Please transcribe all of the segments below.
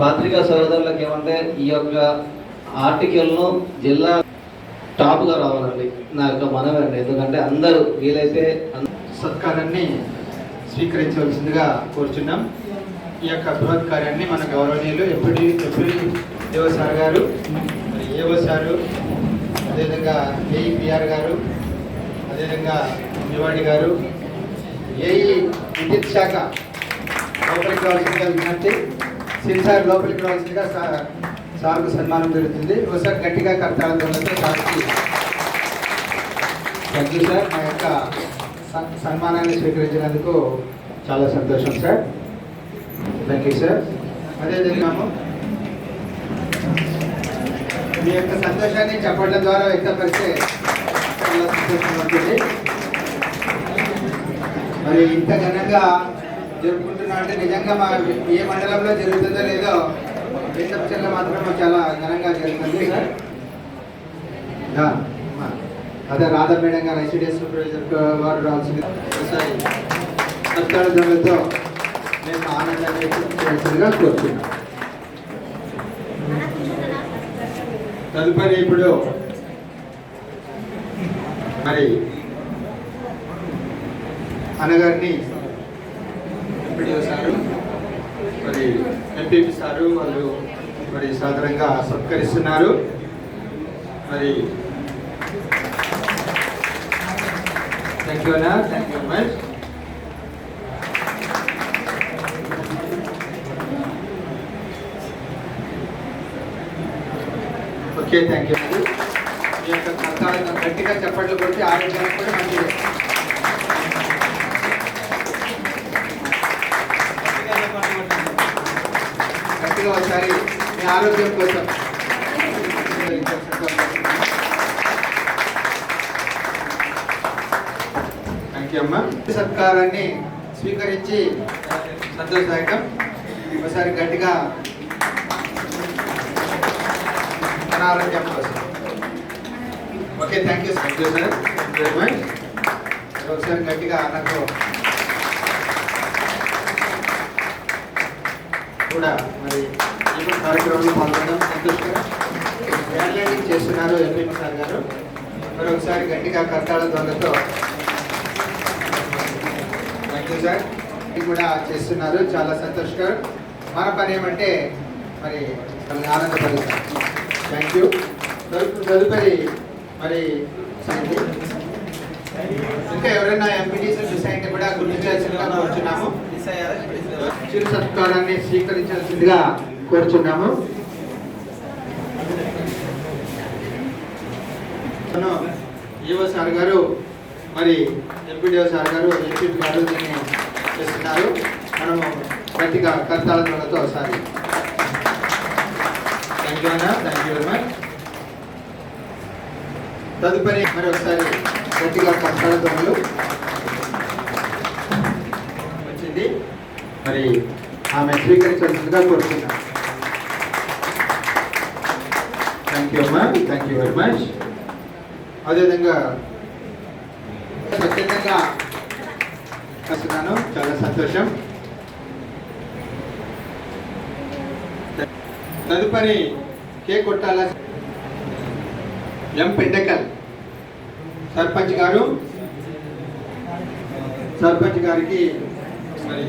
పాత్రికా సోదరులకు ఏమంటే ఈ యొక్క ఆర్టికల్ను జిల్లా టాప్గా రావాలండి. నా యొక్క మనవి అండి ఎందుకంటే అందరూ వీలైతే సత్కారాన్ని స్వీకరించవలసిందిగా కోరుచున్నాం. ఈ యొక్క బృహత్ కార్యాన్ని మన గౌరవనీయులు ఎప్పటి ఎప్పుడు దేవ సార్ గారు మరి ఏవో సారు అదేవిధంగా ఏఈపిఆర్ గారు అదేవిధంగా నివాడి గారు ఏఈ విద్యుత్ శాఖ లోపలికి రావాల్సిందిగా విజ్ఞప్తి. సిరిసార్ లోపలికి రావాల్సిందిగా సార్ సార్కు సన్మానం జరుగుతుంది. ఒకసారి గట్టిగా కర్తాల ద్వారా సార్కి థ్యాంక్ యూ సార్ మా యొక్క సన్మానాన్ని స్వీకరించినందుకు చాలా సంతోషం సార్ థ్యాంక్ యూ సార్ అదే తిన్నాము మీ యొక్క సంతోషాన్ని చెప్పడం ద్వారా వ్యక్తపరిస్తే చాలా సంతోషం ఉంటుంది. మరి ఇంత ఘనంగా జరుపుకుంటున్నా అంటే నిజంగా మా ఏ మండలంలో జరుగుతుందో లేదో వేసవిలో మాత్రం చాలా ఘనంగా జరుగుతుంది సార్. అదే Radha madam garu ICDS supervisor వారు రావాల్సింది. ఒకసారి సత్కార మేము ఆనందాన్ని కోరుతున్నాం. తదుపరి ఇప్పుడు మరి అనగారిని ఎంపీడీఓ సారు మరి ఎంపీపీ సారు వాళ్ళు మరి సాధారణంగా సత్కరిస్తున్నారు. మరి థ్యాంక్ యూ అన్నా thank you much okay thank you మీ యొక్క గట్టిగా చెప్పట్లు కొట్టి ఆరోగ్యానికి కూడా మంచిది. మీ ఆరోగ్యం కోసం. థ్యాంక్ యూ అమ్మా. సత్కారాన్ని స్వీకరించి సంతోషదాయకం. ఒకసారి గట్టిగా మన ఆరోగ్యం కోసం. Okay thank you you sir very much ఒకసారి గట్టిగా నాకు కూడా మరి కార్యక్రమంలో పాల్గొనడం సంతోషకరం. హ్యాండ్లైనింగ్ చేస్తున్నారు ఎంపీ సార్ గారు. మరొకసారి గట్టిగా కర్తాళ ధ్వనులతో థ్యాంక్ యూ సార్. కూడా చేస్తున్నారు. చాలా సంతోషకరం. మన పని ఏమంటే మరి మనల్ని ఆనందపరుస్తాం థ్యాంక్ యూ. తదుపరి తదుపరి మరి ఇంకా ఎవరైనా ఎంపీటీసీ సొసైటీ కూడా గుర్తు చేయాల్సిందిగా వచ్చినాము చిరు సత్కారాన్ని స్వీకరించాల్సిందిగా కోరుచున్నాము. ఈవో సార్ గారు మరి ఎంపీడీఓ సార్ గారు ఎంపీ గారు దీన్ని చేస్తున్నారు. మనము గట్టిగా కర్తాల ధ్వనులతో ఒకసారి. థ్యాంక్ యూ అన్న. థ్యాంక్ యూ వెరీ మచ్ తదుపరి మరి ఒకసారి గట్టిగా కర్తాల ధ్వనులు వచ్చింది. మరి ఆమె స్వీకరించాల్సిందిగా కోరుతున్నాను థ్యాంక్ యూ అమ్మా థ్యాంక్ యూ వెరీ మచ్ అదేవిధంగా ఖచ్చితంగా వస్తున్నాను చాలా సంతోషం. తదుపరి కేక్ కొట్టాల ఎం పెండకల్ సర్పంచ్ గారు. సర్పంచ్ గారికి మరి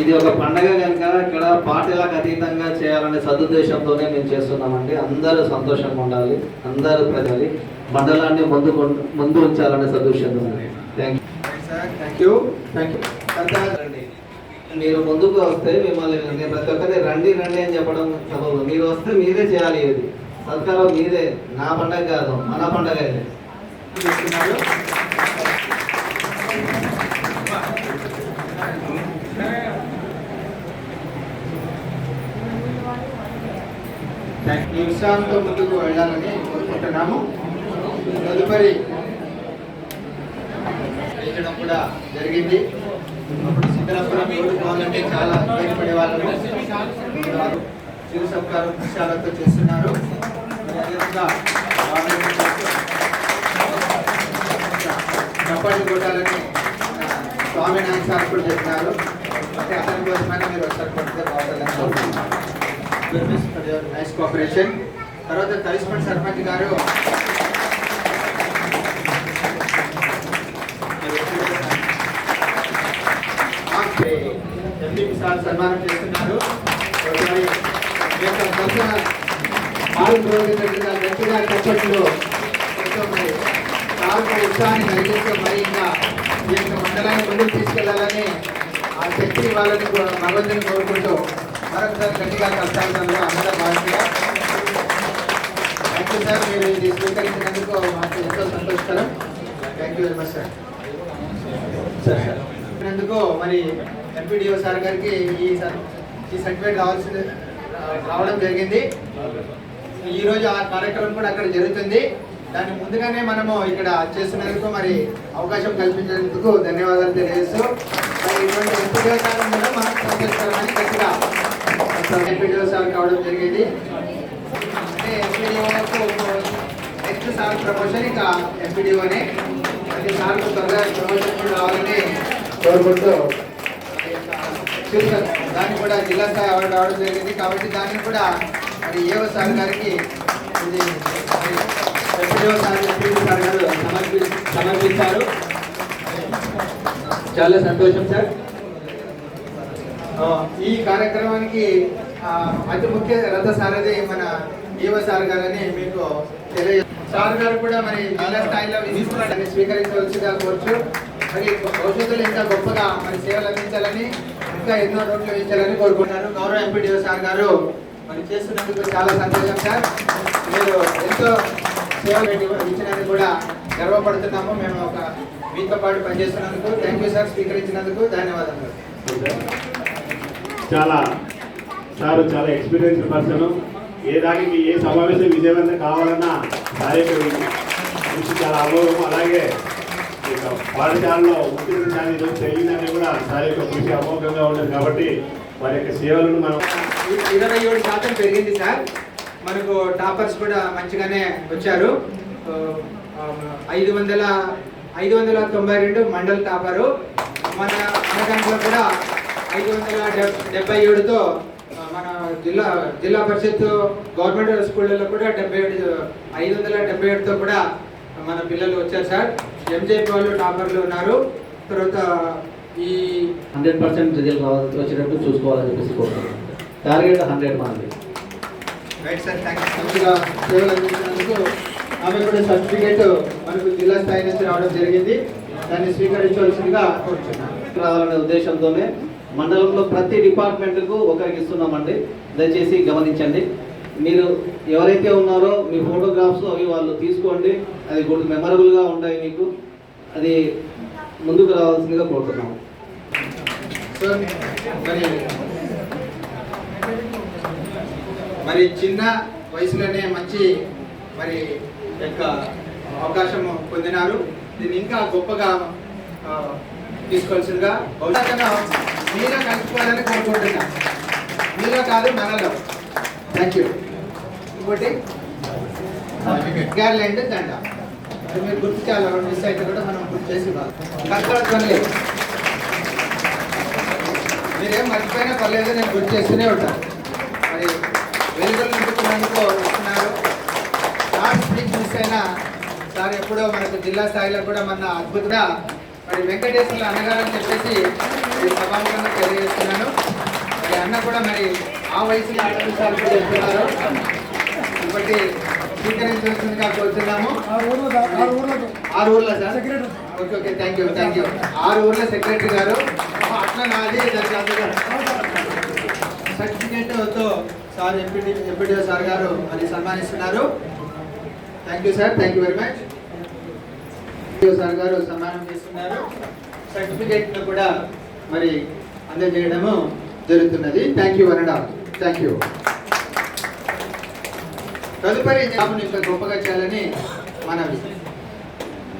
ఇది ఒక పండగ కనుక ఇక్కడ పార్టీలకు అతీతంగా చేయాలనే సదుద్దేశంతోనే మేము చేస్తున్నామండి. అందరూ సంతోషంగా ఉండాలి. అందరూ ప్రజలు మండలాన్ని ముందు ముందు ఉంచాలనే సదుద్దేశంతో thank thank you thank you రండి. మీరు ముందుకు వస్తే మిమ్మల్ని నేను ప్రతి ఒక్కరి రండి రండి అని చెప్పడం సబబు. మీరు వస్తే మీరే చేయాలి ఇది సత్కారం మీదే. నా పండగ కాదు మన పండగ ఇది. ఈ ఉత్సాహంతో ముందుకు వెళ్ళాలని కోరుకుంటున్నాము. తదుపరి వేయడం కూడా జరిగింది. అప్పుడు సిద్ధరాపురం రోడ్డు పోవాలంటే చాలా ఇబ్బంది వాళ్ళము చిరు సత్కారం విషయాలతో చేస్తున్నారు. మరి చప్పట్లు కొట్టాలని స్వామి నాయన సార్ కూడా చెప్పినారు. అంటే అతని కోసమైనా మీరు ఒకసారి కొడితే బాగుంటుందని. Service for your nice cooperation తర్వాత కరిస్మెంట్ సర్పంచ్ గారు. సార్ సన్మానం చేస్తున్నారు. ఒకసారి ఈ యొక్క గట్టిగా చెప్పట్లు. మరి సార్కు ఉత్సాహాన్ని కలిగిస్తూ మరి ఇంకా ఈ యొక్క మండలాన్ని ముందుకు తీసుకెళ్ళాలని ఆ శక్తి వాళ్ళని కో- భగవంతుని కోరుకుంటూ మరొకసారి గట్టిగా కష్టాలు అందరూ భాగంగా థ్యాంక్ యూ సార్ మీరు ఇది స్వీకరించినందుకు మాకు ఎంతో సంతోషకరం. Thank you very much sir అందుకు మరి ఎంపీడీఓ సార్ గారికి ఈ సర్- ఈ సర్టిఫికేట్ రావాల్సింది రావడం జరిగింది. ఈ రోజు ఆ కార్యక్రమం కూడా అక్కడ జరుగుతుంది. దాన్ని ముందుగానే మనము ఇక్కడ చేస్తున్నందుకు మరి అవకాశం కల్పించినందుకు ధన్యవాదాలు తెలియజేస్తూ మరి ఇటువంటి సార్ ఉండడం మనకు సంతోషకరమని గట్టిగా ఎంపీడీఓ సార్ కావడం జరిగింది. అంటే ఎంపీడీఓకు నెక్స్ట్ సార్ ప్రమోషన్ ఇంకా ఎంపీడీఓనే అది సార్కు త్వరగా ప్రమోషన్ కూడా రావాలని కోరుకుంటూ చూసారు దాన్ని కూడా జిల్లా స్థాయి అవార్డు రావడం జరిగింది. కాబట్టి దాన్ని కూడా మరి ఏవో సార్ గారికి ఇది మరి ఎంపీడీఓ సార్ ఎంపీడీ సార్ గారు సమర్పి సమర్పించారు. చాలా సంతోషం సార్. ఈ కార్యక్రమానికి అతి ముఖ్య రథ సారథి మన జీవ సార్ గారని మీకు తెలియ సార్ గారు కూడా మరి జిల్లా స్థాయిలో విధిస్తున్నాడని స్వీకరించవలసిగా కోరుచు మరి భవిష్యత్తులో ఇంకా గొప్పగా మరి సేవలు అందించాలని ఇంకా ఎన్నో రోడ్లు వేయించాలని కోరుకుంటున్నారు. గౌరవ ఎంపీడీఓ సార్ గారు మరి చేస్తున్నందుకు చాలా సంతోషం సార్. మీరు ఎంతో సేవలు ఇచ్చినందుకు కూడా గర్వపడుతున్నాము. మేము ఒక మీతో పాటు పనిచేస్తున్నందుకు థ్యాంక్ యూ సార్ స్వీకరించినందుకు ధన్యవాదాలు చాలా సార్ చాలా ఎక్స్పీరియన్స్ పర్సన్ ఏ దానికి ఏ సమావేశం విజయవంతం కావాలన్నా సార్ కృషి చాలా అమోఘం. అలాగే ఇక పాఠశాలలో ఉత్తీర్ణ కానీ తెలియదని కూడా సార్ యొక్క కృషి అమోఘంగా ఉండదు కాబట్టి వారి యొక్క సేవలను మనం ఇరవై ఏడు శాతం పెరిగింది సార్. మనకు టాపర్స్ కూడా మంచిగానే వచ్చారు. ఐదు వందల ఐదు వందల తొంభై రెండు మండల్ టాపరు. మన మన దాంట్లో కూడా ఐదు వందల డెబ్- డెబ్బై ఏడుతో మన జిల్లా జిల్లా పరిషత్ గవర్నమెంట్ స్కూళ్ళలో కూడా డెబ్బై ఏడు ఐదు వందల డెబ్బై ఏడుతో కూడా మన పిల్లలు వచ్చారు సార్. ఎంజేపీ వాళ్ళు టాపర్లు ఉన్నారు. తర్వాత ఈ హండ్రెడ్ పర్సెంట్ రిజల్ట్ రావాలి వచ్చేటట్టు చూసుకోవాలని చెప్పేసి కోరుతున్నాను టార్గెట్ హండ్రెడ్ మంది రైట్ సార్ థ్యాంక్ యూ మంచిగా సేవలు అందించినందుకు ఆమె కూడా సర్టిఫికేట్ మనకు జిల్లా స్థాయి నుంచి రావడం జరిగింది. దాన్ని స్వీకరించవలసిందిగా కోరుతున్నాను రావాలనే ఉద్దేశంతోనే మండలంలో ప్రతి డిపార్ట్మెంట్కు ఒకరికి ఇస్తున్నామండి. దయచేసి గమనించండి. మీరు ఎవరైతే ఉన్నారో మీ ఫోటోగ్రాఫ్స్ అవి వాళ్ళు తీసుకోండి. అది గుడ్ మెమరబుల్గా ఉంటాయి మీకు. అది ముందుకు రావాల్సిందిగా కోరుతున్నాము మరి మరి చిన్న వయసులోనే మంచి మరి యొక్క అవకాశం పొందినారు. దీన్ని ఇంకా గొప్పగా తీసుకోవాల్సిందిగా భవిష్యత్తులో మీలో కలుసుకోవాలని కోరుకుంటున్నా. మీలో కాదు మనలో. థ్యాంక్ యూ ఇంకోటి? గ్యార్లెండ్ దండ. అది మీరు గుర్తు చేయాలి. మిస్ అయితే కూడా మనం గుర్తు చేసి కష్టపడుతుంది మీరేం మర్చిపోయినా పర్లేదు నేను గుర్తు చేస్తూనే ఉంటాను మరి వెలుగులు నింపుతున్నందుకు వస్తున్నారు. సార్ స్పీచ్ మిస్ అయినా సార్ ఎప్పుడో మనకు జిల్లా స్థాయిలో కూడా మన అద్భుతంగా మరి వెంకటేశ్వర్ల అన్నగారు అని చెప్పేసి ఈ సభాముఖంగా తెలియజేస్తున్నాను. మరి అన్న కూడా మరి ఆ వయసులో కూడా చెప్తున్నారు. కాబట్టి స్వీకరించవలసిందిగా కోరుతున్నాము. ఆరు ఊర్ల sir? Okay okay thank you thank you ఆరు ఊర్ల సెక్రటరీ గారు. అట్లా నాది సర్టిఫికేట్తో sir MPT MPDO sir garu మరి సన్మానిస్తున్నారు. Thank you sir thank you very much sir garu సన్మానం చేస్తున్నారు. సర్టిఫికేట్ కూడా మరి అందజేయడము జరుగుతున్నది. థ్యాంక్ యూ అనడా థ్యాంక్ యూ తదుపరి జాబ్ని ఇంకా గొప్పగా చేయాలని మనవి.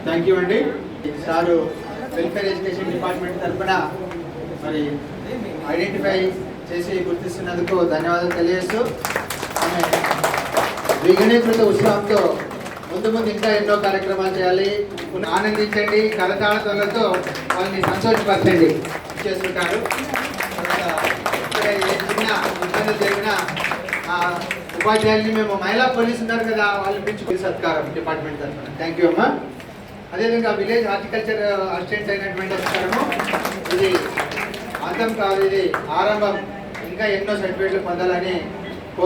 థ్యాంక్ యూ అండి. సారు వెల్ఫేర్ ఎడ్యుకేషన్ డిపార్ట్మెంట్ తరఫున మరి ఐడెంటిఫై చేసి గుర్తిస్తున్నందుకు ధన్యవాదాలు తెలియజేస్తూ ఆమె విఘనీకృత ఉత్సాహంతో ముందు ముందు ఇంకా ఎన్నో కార్యక్రమాలు చేయాలి. కొన్ని ఆనందించండి కరతాళతలతో వాళ్ళని సంతోషపరచండి. చేస్తుంటారు చిన్న ఇబ్బందులు జరిగిన ఆ ఉపాధ్యాయుల్ని మేము మహిళా పోలీస్ ఉన్నారు కదా వాళ్ళు పిలుచుకుని సత్కారం డిపార్ట్మెంట్ తరఫున. థ్యాంక్ యూ అమ్మా. అదేవిధంగా విలేజ్ హార్టికల్చర్ అసిస్టెంట్ అయినటువంటి సత్కారము ఇది అంతం కాదు ఇది ఆరంభం. ఇంకా ఎన్నో సర్టిఫికేట్లు పొందాలని